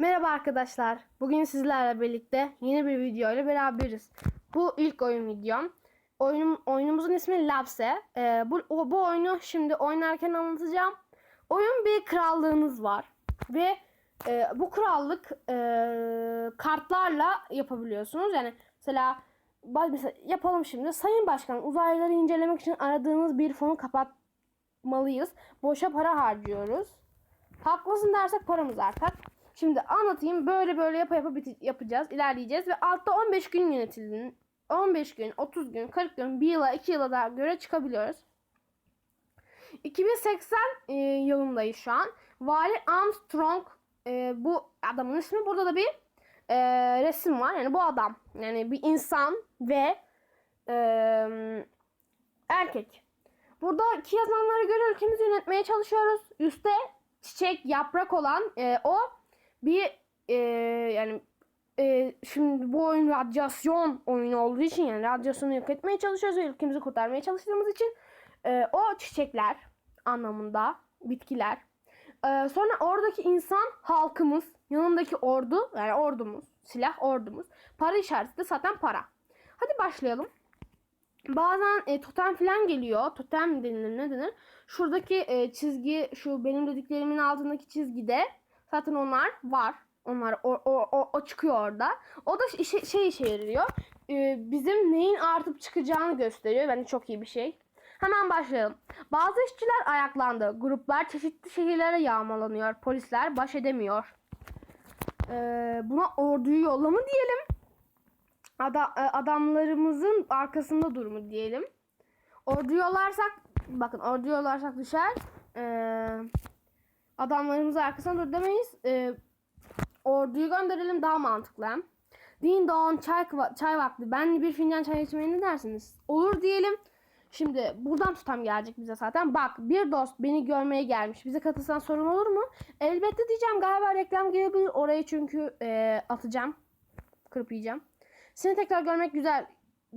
Merhaba arkadaşlar. Bugün sizlerle birlikte yeni bir video ile beraberiz. Bu ilk oyun videom. Oyunum, oyunumuzun ismi Labse. Ee, bu, o, bu oyunu şimdi oynarken anlatacağım. Oyun bir krallığınız var. Ve e, bu krallık e, kartlarla yapabiliyorsunuz. Yani mesela, mesela yapalım şimdi. Sayın Başkan uzaylıları incelemek için aradığınız bir fonu kapatmalıyız. Boşa para harcıyoruz. Haklısın dersek paramız artar. Şimdi anlatayım. Böyle böyle yapa yapa yapacağız. ilerleyeceğiz ve altta 15 gün yönetildiğini 15 gün, 30 gün, 40 gün, 1 yıla, 2 yıla da göre çıkabiliyoruz. 2080 e, yılındayız şu an. Vali Armstrong e, bu adamın ismi. Burada da bir e, resim var. Yani bu adam. Yani bir insan ve e, erkek. Buradaki yazılanlara göre ülkemizi yönetmeye çalışıyoruz. Üste çiçek, yaprak olan e, o bir e, yani e, şimdi bu oyun radyasyon oyunu olduğu için yani radyasyonu yok etmeye çalışıyoruz ve ülkemizi kurtarmaya çalıştığımız için e, o çiçekler anlamında bitkiler. E, sonra oradaki insan halkımız, yanındaki ordu yani ordumuz, silah ordumuz. Para işareti de zaten para. Hadi başlayalım. Bazen e, totem falan geliyor. Totem denilir ne denir? Şuradaki e, çizgi şu benim dediklerimin altındaki çizgide zaten onlar var. Onlar o, o, o, o çıkıyor orada. O da işe, şey işe yarıyor. E, bizim neyin artıp çıkacağını gösteriyor. Bence çok iyi bir şey. Hemen başlayalım. Bazı işçiler ayaklandı. Gruplar çeşitli şehirlere yağmalanıyor. Polisler baş edemiyor. E, buna orduyu yolla mı diyelim? Ada- e, adamlarımızın arkasında dur mu diyelim. Ordu yollarsak bakın ordu yollarsak düşer. Ee, adamlarımızın arkasında dur demeyiz. Ee, orduyu gönderelim daha mantıklı. hem. Din don çay, çay vakti. Ben bir fincan çay içmeye ne dersiniz? Olur diyelim. Şimdi buradan tutam gelecek bize zaten. Bak bir dost beni görmeye gelmiş. Bize katılsan sorun olur mu? Elbette diyeceğim. Galiba reklam gelebilir. Orayı çünkü e, atacağım. Kırıp yiyeceğim. Seni tekrar görmek güzel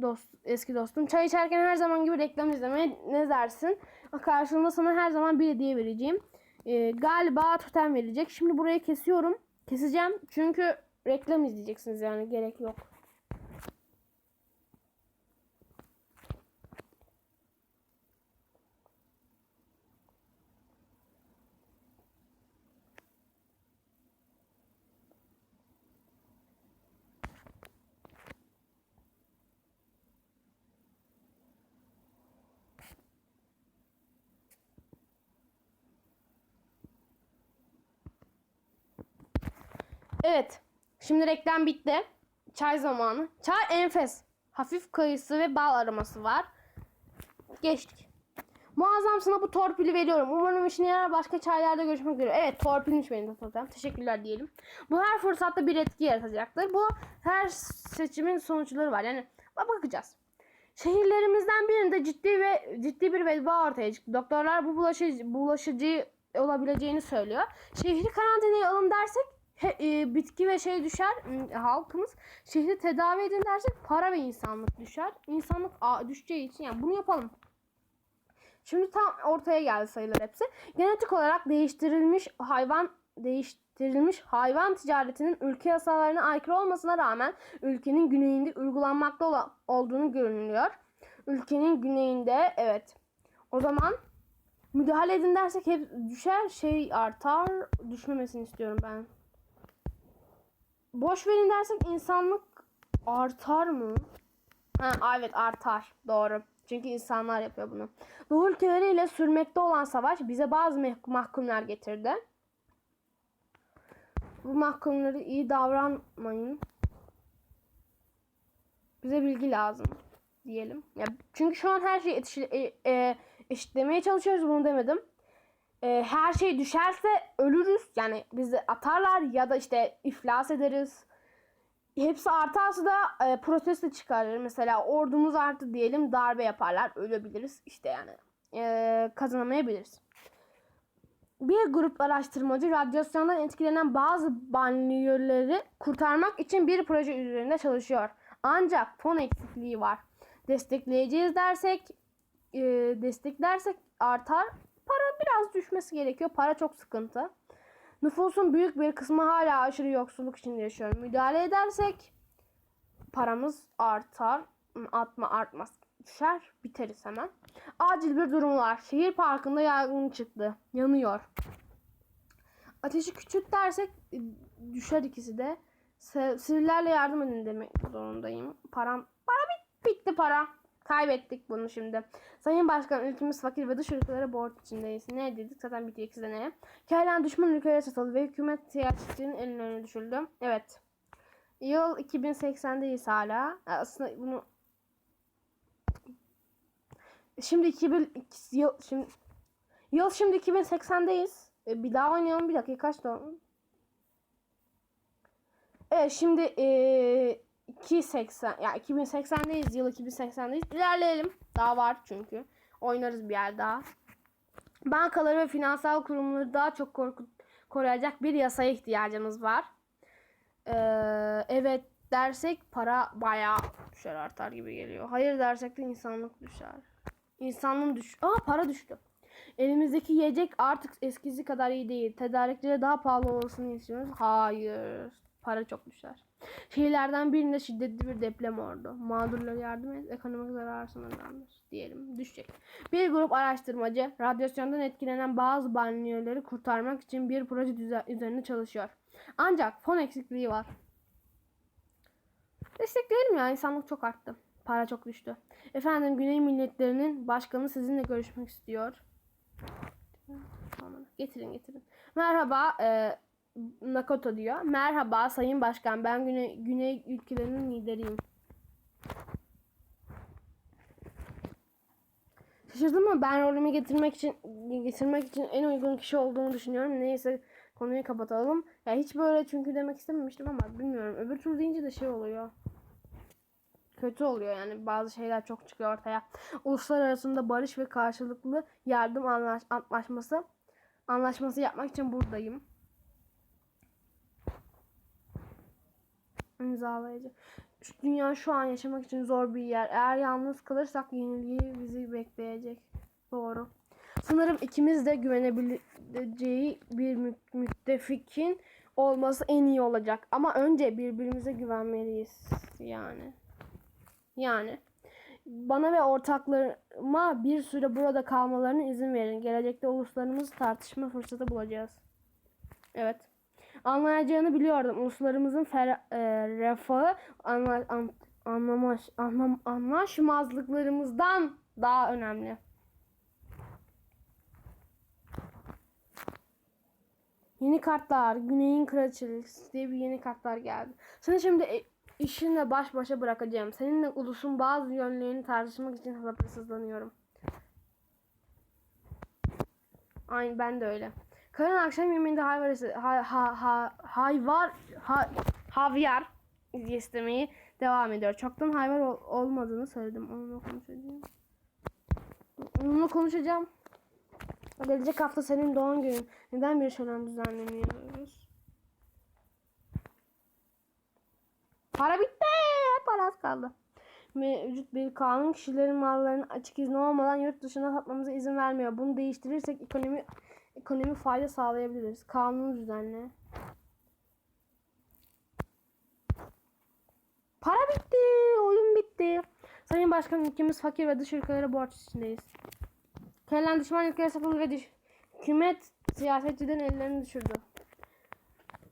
dost, eski dostum. Çay içerken her zaman gibi reklam izlemeye ne dersin? Karşılığında sana her zaman bir hediye vereceğim. Ee, galiba totem verecek. Şimdi burayı kesiyorum. Keseceğim çünkü reklam izleyeceksiniz yani gerek yok. Evet. Şimdi reklam bitti. Çay zamanı. Çay enfes. Hafif kayısı ve bal aroması var. Geçtik. Muazzam sana bu torpili veriyorum. Umarım işine yarar. Başka çaylarda görüşmek üzere. Evet torpilmiş benim de totem. Teşekkürler diyelim. Bu her fırsatta bir etki yaratacaktır. Bu her seçimin sonuçları var. Yani bak- bakacağız. Şehirlerimizden birinde ciddi ve ciddi bir veba ortaya çıktı. Doktorlar bu bulaşıcı, bulaşıcı olabileceğini söylüyor. Şehri karantinaya alın dersek he- e, bitki ve şey düşer halkımız. Şehri tedavi edin dersek para ve insanlık düşer. İnsanlık a, düşeceği için yani bunu yapalım. Şimdi tam ortaya geldi sayılar hepsi. Genetik olarak değiştirilmiş hayvan değiştirilmiş hayvan ticaretinin ülke yasalarına aykırı olmasına rağmen ülkenin güneyinde uygulanmakta olan, olduğunu görünüyor. Ülkenin güneyinde evet. O zaman müdahale edin dersek hep düşer şey artar. Düşmemesini istiyorum ben. Boş verin dersek insanlık artar mı? Ha, evet artar. Doğru. Çünkü insanlar yapıyor bunu. Doğu ülkeleriyle sürmekte olan savaş bize bazı mahkumlar getirdi. Bu mahkumları iyi davranmayın. Bize bilgi lazım diyelim. Ya, çünkü şu an her şeyi e, e, eşitlemeye çalışıyoruz. Bunu demedim. E, her şey düşerse ölürüz. Yani bizi atarlar ya da işte iflas ederiz hepsi artarsa da e, protesto çıkarır. Mesela ordumuz arttı diyelim darbe yaparlar. Ölebiliriz. İşte yani e, kazanamayabiliriz. Bir grup araştırmacı radyasyondan etkilenen bazı banliyöleri kurtarmak için bir proje üzerinde çalışıyor. Ancak fon eksikliği var. Destekleyeceğiz dersek e, desteklersek artar. Biraz düşmesi gerekiyor. Para çok sıkıntı. Nüfusun büyük bir kısmı hala aşırı yoksulluk içinde yaşıyor. Müdahale edersek paramız artar. Atma artmaz. Düşer. Biteriz hemen. Acil bir durum var. Şehir parkında yangın çıktı. Yanıyor. Ateşi küçült dersek e, düşer ikisi de. Sivrillerle yardım edin demek zorundayım. Param para bit bitti para. Kaybettik bunu şimdi. Sayın Başkan ülkemiz fakir ve dış ülkelere borç içindeyiz. Ne dedik zaten ikisi de ne? Kaylan düşman ülkelere satıldı ve hükümet siyasetçinin ellerine düşüldü. Evet. Yıl 2080'deyiz hala. Aslında bunu Şimdi 2000 yıl şimdi yıl şimdi 2080'deyiz. E, bir daha oynayalım bir dakika kaç da Evet şimdi e, 280 ya 2080'deyiz yıl 2080'deyiz. İlerleyelim. Daha var çünkü. Oynarız bir yer daha. Bankaları ve finansal kurumları daha çok korku, koruyacak bir yasaya ihtiyacımız var. Ee, evet dersek para bayağı düşer artar gibi geliyor. Hayır dersek de insanlık düşer. İnsanlığın düş... Aa para düştü. Elimizdeki yiyecek artık eskisi kadar iyi değil. Tedarikçilere daha pahalı olmasını istiyoruz. Hayır. Para çok düşer. Şehirlerden birinde şiddetli bir deprem oldu. Mağdurlara yardım et, ekonomik zarar sınırlandır diyelim. Düşecek. Bir grup araştırmacı radyasyondan etkilenen bazı banliyöleri kurtarmak için bir proje üzerine çalışıyor. Ancak fon eksikliği var. Destekleyelim ya insanlık çok arttı. Para çok düştü. Efendim Güney milletlerinin başkanı sizinle görüşmek istiyor. Getirin getirin. Merhaba e, Nakoto diyor. Merhaba Sayın Başkan ben Güney, Güney ülkelerinin lideriyim. Şaşırdın mı? Ben rolümü getirmek için getirmek için en uygun kişi olduğunu düşünüyorum. Neyse konuyu kapatalım. Ya hiç böyle çünkü demek istememiştim ama bilmiyorum. Öbür tur deyince de şey oluyor. Kötü oluyor yani bazı şeyler çok çıkıyor ortaya. Uluslar arasında barış ve karşılıklı yardım anlaş antlaşması anlaşması yapmak için buradayım. İmzalayıcı. Şu dünya şu an yaşamak için zor bir yer. Eğer yalnız kalırsak yenilgi bizi bekleyecek. Doğru. Sanırım ikimiz de güvenebileceği bir mü- müttefikin olması en iyi olacak. Ama önce birbirimize güvenmeliyiz. Yani. Yani. Bana ve ortaklarıma bir süre burada kalmalarına izin verin. Gelecekte uluslarımız tartışma fırsatı bulacağız. Evet. Anlayacağını biliyordum. Uluslarımızın fer, e, refahı anla, an, anlamaş, anlam, anlaşmazlıklarımızdan daha önemli. Yeni kartlar, Güney'in Kraliçesi diye bir yeni kartlar geldi. Seni şimdi e, işinle baş başa bırakacağım. Seninle ulusun bazı yönlerini tartışmak için sabırsızlanıyorum. Aynı ben de öyle. Karın akşam yemeğinde hayvar ha, ha, ha, hayvar ha, havyar istemeyi devam ediyor. Çoktan hayvar ol- olmadığını söyledim. Onunla konuşacağım. Onunla konuşacağım. Gelecek hafta senin doğum günün. Neden bir şölen düzenlemiyoruz? Para bitti. Para az kaldı. Mevcut bir kanun kişilerin mallarının açık izni olmadan yurt dışına satmamıza izin vermiyor. Bunu değiştirirsek ekonomi ekonomi fayda sağlayabiliriz. Kanunu düzenle. Para bitti. Oyun bitti. Sayın Başkan ülkemiz fakir ve dış ülkelere borç içindeyiz. Kellen düşman ülkelere satıldı ve düş- hükümet siyasetçiden ellerini düşürdü.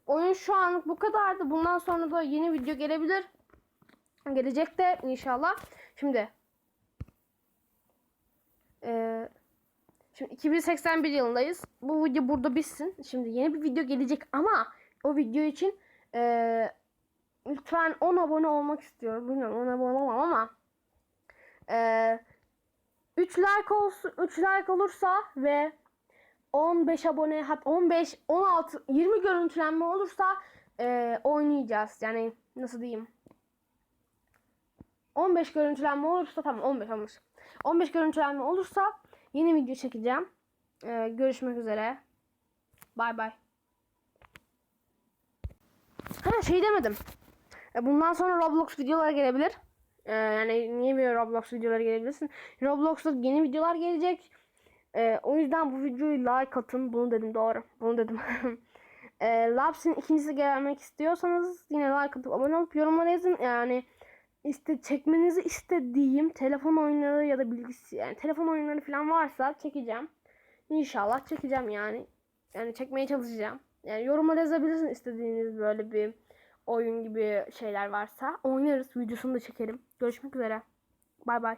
Oyun şu anlık bu kadardı. Bundan sonra da yeni video gelebilir. Gelecek de inşallah. Şimdi eee Şimdi 2081 yılındayız. Bu video burada bitsin. Şimdi yeni bir video gelecek ama o video için eee, lütfen 10 abone olmak istiyorum. Bilmiyorum 10 abone olmam ama eee 3 like olsun 3 like olursa ve 15 abone hat 15 16 20 görüntülenme olursa eee, oynayacağız. Yani nasıl diyeyim? 15 görüntülenme olursa tamam 15 15. 15 görüntülenme olursa yeni video çekeceğim. Ee, görüşmek üzere. Bay bay. Ha şey demedim. E, bundan sonra Roblox videoları gelebilir. Ee, yani niye böyle Roblox videoları gelebilirsin? Roblox'ta yeni videolar gelecek. Ee, o yüzden bu videoyu like atın. Bunu dedim doğru. Bunu dedim. E, Labs'in ikincisi gelmek istiyorsanız yine like atıp abone olup yorumlara yazın. Yani işte çekmenizi istediğim telefon oyunları ya da bilgisayar yani telefon oyunları falan varsa çekeceğim. İnşallah çekeceğim yani. Yani çekmeye çalışacağım. Yani yorumlara yazabilirsin istediğiniz böyle bir oyun gibi şeyler varsa. Oynarız. Videosunu da çekerim. Görüşmek üzere. Bay bay.